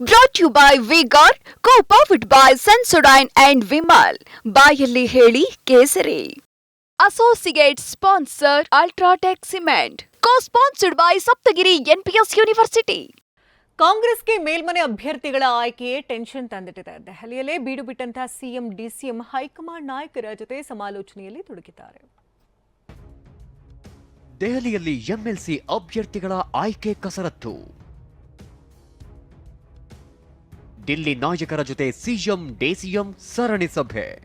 Brought you by V Guard co powered by Sensodyne and Vimal ಬಾಯಲ್ಲಿ ಹೇಳಿ ಕೇಸರಿ. Associate sponsor UltraTech cement co sponsored by Saptagiri NPS university ಕಾಂಗ್ರೆಸ್ಗೆ ಮೇಲ್ಮನೆ ಅಭ್ಯರ್ಥಿಗಳ ಆಯ್ಕೆಯೇ tension ತಂದಿಟ್ಟಿದೆ. ದೆಹಲಿಯಲ್ಲೇ ಬೀಡು ಬಿಟ್ಟಂತಹ CM DCM high command ನಾಯಕರ ಜೊತೆ ಸಮಾಲೋಚನೆಯಲ್ಲಿ ತೊಡಗಿದ್ದಾರೆ. ದೆಹಲಿಯಲ್ಲಿ ಎಂಎಲ್ಸಿ ಅಭ್ಯರ್ಥಿಗಳ ಆಯ್ಕೆ ಕಸರತ್ತು. ದಿಲ್ಲಿ ನಾಯಕರ ಜೊತೆ ಸಿಎಂ, ಡಿಸಿಎಂ ಸರಣಿ ಸಭೆ.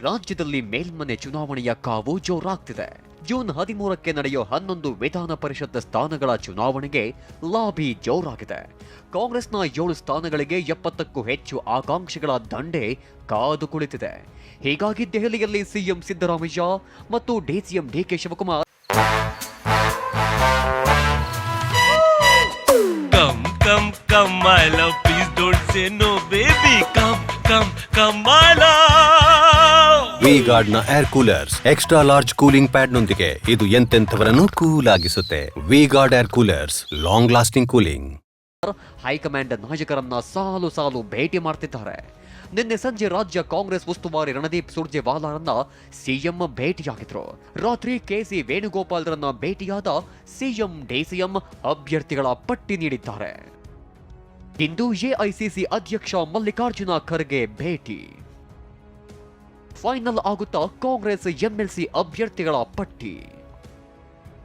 ರಾಜ್ಯದಲ್ಲಿ ಮೇಲ್ಮನೆ ಚುನಾವಣೆಯ ಕಾವು ಜೋರಾಗ್ತಿದೆ. ಜೂನ್ ಹದಿಮೂರಕ್ಕೆ ನಡೆಯೋ ಹನ್ನೊಂದು ವಿಧಾನ ಪರಿಷತ್ ಸ್ಥಾನಗಳ ಚುನಾವಣೆಗೆ ಲಾಬಿ ಜೋರಾಗಿದೆ. ಕಾಂಗ್ರೆಸ್ನ ಏಳು ಸ್ಥಾನಗಳಿಗೆ ಎಪ್ಪತ್ತಕ್ಕೂ ಹೆಚ್ಚು ಆಕಾಂಕ್ಷಿಗಳ ದಂಡೆ ಕಾದು ಕುಳಿತಿದೆ. ಹೀಗಾಗಿ ದೆಹಲಿಯಲ್ಲಿ ಸಿಎಂ ಸಿದ್ದರಾಮಯ್ಯ ಮತ್ತು DCM DK Shivakumar. my love. Please don't say no, baby. Come, come, come, my love. ಗಾರ್ಡ್ನ air coolers extra large cooling pad ನೊಂದಿಗೆ ಇದು ಎಂತೆಂಥವರನ್ನು cool ಆಗಿಸುತ್ತೆ V guard air coolers long lasting cooling high command ನಾಯಕರನ್ನ ಸಾಲು ಸಾಲು ಭೇಟಿ ಮಾಡ್ತಿದ್ದಾರೆ ನಿನ್ನೆ ಸಂಜೆ ರಾಜ್ಯ ಕಾಂಗ್ರೆಸ್ ಉಸ್ತುವಾರಿ ರಣದೀಪ್ ಸುರ್ಜೇವಾಲಾರನ್ನ ಸಿಎಂ ಭೇಟಿಯಾಗಿದ್ರು ರಾತ್ರಿ ಕೆಸಿ ವೇಣುಗೋಪಾಲ್ರನ್ನ ಭೇಟಿಯಾದ ಸಿಎಂ ಡಿಸಿಎಂ ಅಭ್ಯರ್ಥಿಗಳ ಪಟ್ಟಿ ನೀಡಿದ್ದಾರೆ ಇಂದು ಎಐಸಿಸಿ ಅಧ್ಯಕ್ಷ ಮಲ್ಲಿಕಾರ್ಜುನ ಖರ್ಗೆ ಭೇಟಿ. ಫೈನಲ್ ಆಗುತ್ತಾ ಕಾಂಗ್ರೆಸ್ ಎಂಎಲ್ಸಿ ಅಭ್ಯರ್ಥಿಗಳ ಪಟ್ಟಿ.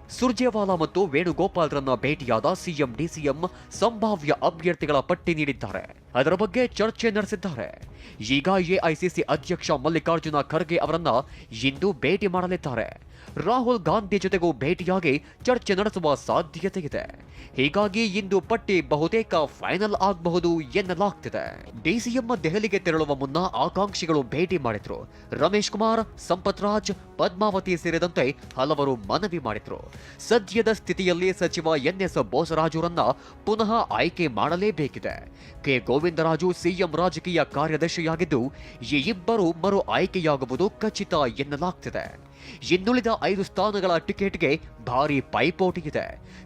ಸುರ್ಜೇವಾಲಾ ಮತ್ತು ವೇಣುಗೋಪಾಲ್ರನ್ನ ಭೇಟಿಯಾದ ಸಿಎಂ ಡಿಸಿಎಂ ಸಂಭಾವ್ಯ ಅಭ್ಯರ್ಥಿಗಳ ಪಟ್ಟಿ ನೀಡಿದ್ದಾರೆ. ಅದರ ಬಗ್ಗೆ ಚರ್ಚೆ ನಡೆಸಿದ್ದಾರೆ. ಈಗ ಎಐಸಿಸಿ ಅಧ್ಯಕ್ಷ ಮಲ್ಲಿಕಾರ್ಜುನ ಖರ್ಗೆ ಅವರನ್ನ ಇಂದು ಭೇಟಿ ಮಾಡಲಿದ್ದಾರೆ. ರಾಹುಲ್ ಗಾಂಧಿ ಜೊತೆಗೂ ಭೇಟಿಯಾಗಿ ಚರ್ಚೆ ನಡೆಸುವ ಸಾಧ್ಯತೆ ಇದೆ ಹೀಗಾಗಿ ಇಂದು ಪಟ್ಟಿ ಬಹುತೇಕ ಫೈನಲ್ ಆಗಬಹುದು ಎನ್ನಲಾಗ್ತಿದೆ. ಡಿಸಿಎಂ ದೆಹಲಿಗೆ ತೆರಳುವ ಮುನ್ನ ಆಕಾಂಕ್ಷಿಗಳು ಭೇಟಿ ಮಾಡಿದ್ರು. ರಮೇಶ್ ಕುಮಾರ್, ಸಂಪತ್ ರಾಜ್, ಪದ್ಮಾವತಿ ಸೇರಿದಂತೆ ಹಲವರು ಮನವಿ ಮಾಡಿದ್ರು. ಸದ್ಯದ ಸ್ಥಿತಿಯಲ್ಲಿ ಸಚಿವ ಎನ್ ಎಸ್ ಬೋಸರಾಜುರನ್ನ ಪುನಃ ಆಯ್ಕೆ ಮಾಡಲೇಬೇಕಿದೆ. ಕೆ ಗೋವಿಂದರಾಜು ಸಿಎಂ ರಾಜಕೀಯ ಕಾರ್ಯದರ್ಶಿಯಾಗಿದ್ದು, ಈ ಇಬ್ಬರು ಮರು ಆಯ್ಕೆಯಾಗುವುದು ಖಚಿತ ಎನ್ನಲಾಗ್ತಿದೆ. ಇನ್ನುಳಿದ ಐದು ಸ್ಥಾನಗಳ ಟಿಕೆಟ್ಗೆ ಭಾರಿ ಪೈಪೋಟಿ ಇದೆ.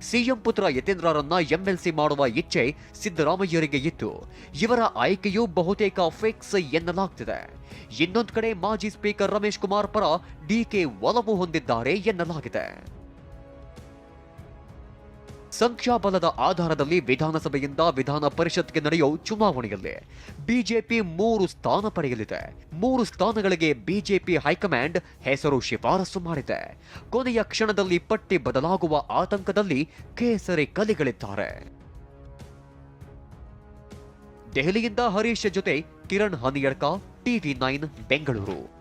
ಸಿಎಂ ಪುತ್ರ ಯತೇಂದ್ರರನ್ನ ಎಂಎಲ್ಸಿ ಮಾಡುವ ಇಚ್ಛೆ ಸಿದ್ದರಾಮಯ್ಯರಿಗೆ ಇತ್ತು. ಇವರ ಆಯ್ಕೆಯು ಬಹುತೇಕ ಫಿಕ್ಸ್ ಎನ್ನಲಾಗ್ತಿದೆ. ಇನ್ನೊಂದು ಕಡೆ ಮಾಜಿ ಸ್ಪೀಕರ್ ರಮೇಶ್ ಕುಮಾರ್ ಪರ ಡಿಕೆ ಒಲವು ಹೊಂದಿದ್ದಾರೆ ಎನ್ನಲಾಗಿದೆ. ಸಂಖ್ಯಾಬಲದ ಆಧಾರದಲ್ಲಿ ವಿಧಾನಸಭೆಯಿಂದ ವಿಧಾನ ಪರಿಷತ್ಗೆ ನಡೆಯುವ ಚುನಾವಣೆಯಲ್ಲಿ ಬಿಜೆಪಿ ಮೂರು ಸ್ಥಾನ ಪಡೆಯಲಿದೆ. ಮೂರು ಸ್ಥಾನಗಳಿಗೆ ಬಿಜೆಪಿ ಹೈಕಮಾಂಡ್ ಹೆಸರು ಶಿಫಾರಸು ಮಾಡಿದೆ. ಕೊನೆಯ ಕ್ಷಣದಲ್ಲಿ ಪಟ್ಟಿ ಬದಲಾಗುವ ಆತಂಕದಲ್ಲಿ ಕೇಸರಿ ಕಲಿಗಳಿದ್ದಾರೆ. ದೆಹಲಿಯಿಂದ ಹರೀಶ್ ಜೊತೆ Kiran Haniyadka, TV nine, Bengaluru.